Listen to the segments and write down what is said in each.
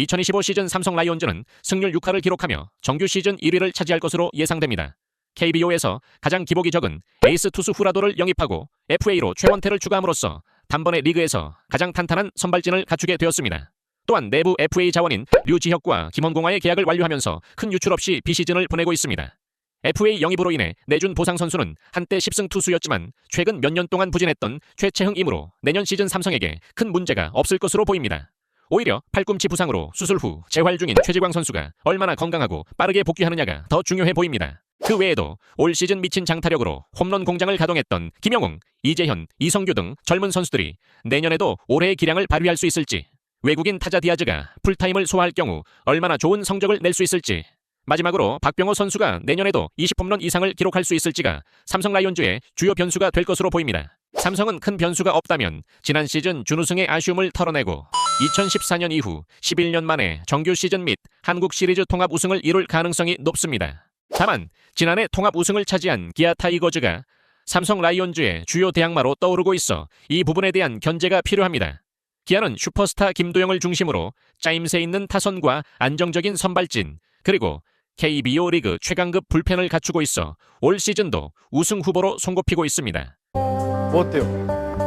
2025 시즌 삼성 라이온즈는 승률 6할을 기록하며 정규 시즌 1위를 차지할 것으로 예상됩니다. KBO에서 가장 기복이 적은 에이스 투수 후라도를 영입하고 FA로 최원태를 추가함으로써 단번에 리그에서 가장 탄탄한 선발진을 갖추게 되었습니다. 또한 내부 FA 자원인 류지혁과 김원공와의 계약을 완료하면서 큰 유출 없이 비시즌을 보내고 있습니다. FA 영입으로 인해 내준 보상 선수는 한때 10승 투수였지만 최근 몇 년 동안 부진했던 최채흥이므로 내년 시즌 삼성에게 큰 문제가 없을 것으로 보입니다. 오히려 팔꿈치 부상으로 수술 후 재활 중인 최지광 선수가 얼마나 건강하고 빠르게 복귀하느냐가 더 중요해 보입니다. 그 외에도 올 시즌 미친 장타력으로 홈런 공장을 가동했던 김영웅, 이재현, 이성규 등 젊은 선수들이 내년에도 올해의 기량을 발휘할 수 있을지, 외국인 타자 디아즈가 풀타임을 소화할 경우 얼마나 좋은 성적을 낼 수 있을지, 마지막으로 박병호 선수가 내년에도 20홈런 이상을 기록할 수 있을지가 삼성 라이온즈의 주요 변수가 될 것으로 보입니다. 삼성은 큰 변수가 없다면 지난 시즌 준우승의 아쉬움을 털어내고 2014년 이후 11년 만에 정규 시즌 및 한국 시리즈 통합 우승을 이룰 가능성이 높습니다. 다만 지난해 통합 우승을 차지한 기아 타이거즈가 삼성 라이온즈의 주요 대항마로 떠오르고 있어 이 부분에 대한 견제가 필요합니다. 기아는 슈퍼스타 김도영을 중심으로 짜임새 있는 타선과 안정적인 선발진 그리고 KBO 리그 최강급 불펜을 갖추고 있어 올 시즌도 우승 후보로 손꼽히고 있습니다. 뭐 어때요?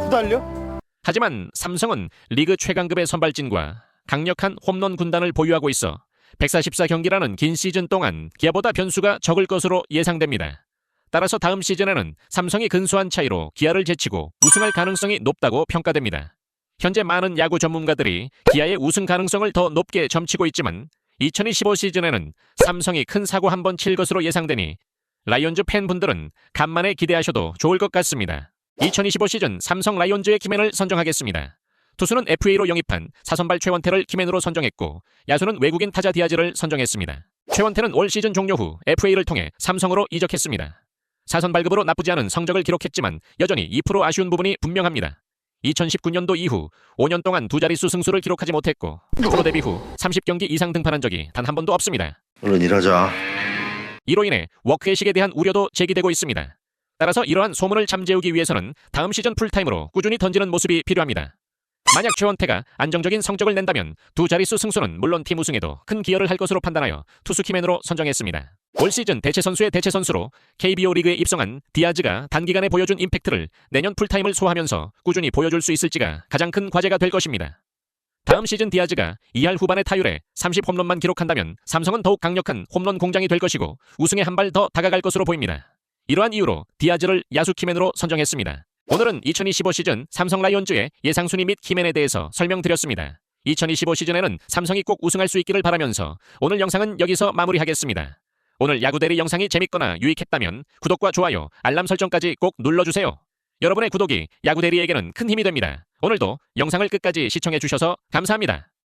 후달려? 하지만 삼성은 리그 최강급의 선발진과 강력한 홈런 군단을 보유하고 있어 144경기라는 긴 시즌 동안 기아보다 변수가 적을 것으로 예상됩니다. 따라서 다음 시즌에는 삼성이 근소한 차이로 기아를 제치고 우승할 가능성이 높다고 평가됩니다. 현재 많은 야구 전문가들이 기아의 우승 가능성을 더 높게 점치고 있지만 2025 시즌에는 삼성이 큰 사고 한 번 칠 것으로 예상되니 라이온즈 팬분들은 간만에 기대하셔도 좋을 것 같습니다. 2025 시즌 삼성 라이온즈의 키맨을 선정하겠습니다. 투수는 FA로 영입한 사선발 최원태를 키맨으로 선정했고 야수는 외국인 타자 디아즈를 선정했습니다. 최원태는 올 시즌 종료 후 FA를 통해 삼성으로 이적했습니다. 사선 발급으로 나쁘지 않은 성적을 기록했지만 여전히 2% 아쉬운 부분이 분명합니다. 2019년도 이후 5년 동안 두 자릿수 승수를 기록하지 못했고 프로 데뷔 후 30경기 이상 등판한 적이 단 한 번도 없습니다. 얼른 일하자. 이로 인해 워크의식에 대한 우려도 제기되고 있습니다. 따라서 이러한 소문을 잠재우기 위해서는 다음 시즌 풀타임으로 꾸준히 던지는 모습이 필요합니다. 만약 최원태가 안정적인 성적을 낸다면 두 자릿수 승수는 물론 팀 우승에도 큰 기여를 할 것으로 판단하여 투수 키맨으로 선정했습니다. 올 시즌 대체 선수의 대체 선수로 KBO 리그에 입성한 디아즈가 단기간에 보여준 임팩트를 내년 풀타임을 소화하면서 꾸준히 보여줄 수 있을지가 가장 큰 과제가 될 것입니다. 다음 시즌 디아즈가 2할 후반의 타율에 30홈런만 기록한다면 삼성은 더욱 강력한 홈런 공장이 될 것이고 우승에 한 발 더 다가갈 것으로 보입니다. 이러한 이유로 디아즈를 야수 키맨으로 선정했습니다. 오늘은 2025 시즌 삼성 라이온즈의 예상 순위 및 키맨에 대해서 설명드렸습니다. 2025 시즌에는 삼성이 꼭 우승할 수 있기를 바라면서 오늘 영상은 여기서 마무리하겠습니다. 오늘 야구대리 영상이 재밌거나 유익했다면 구독과 좋아요, 알람 설정까지 꼭 눌러주세요. 여러분의 구독이 야구대리에게는 큰 힘이 됩니다. 오늘도 영상을 끝까지 시청해주셔서 감사합니다.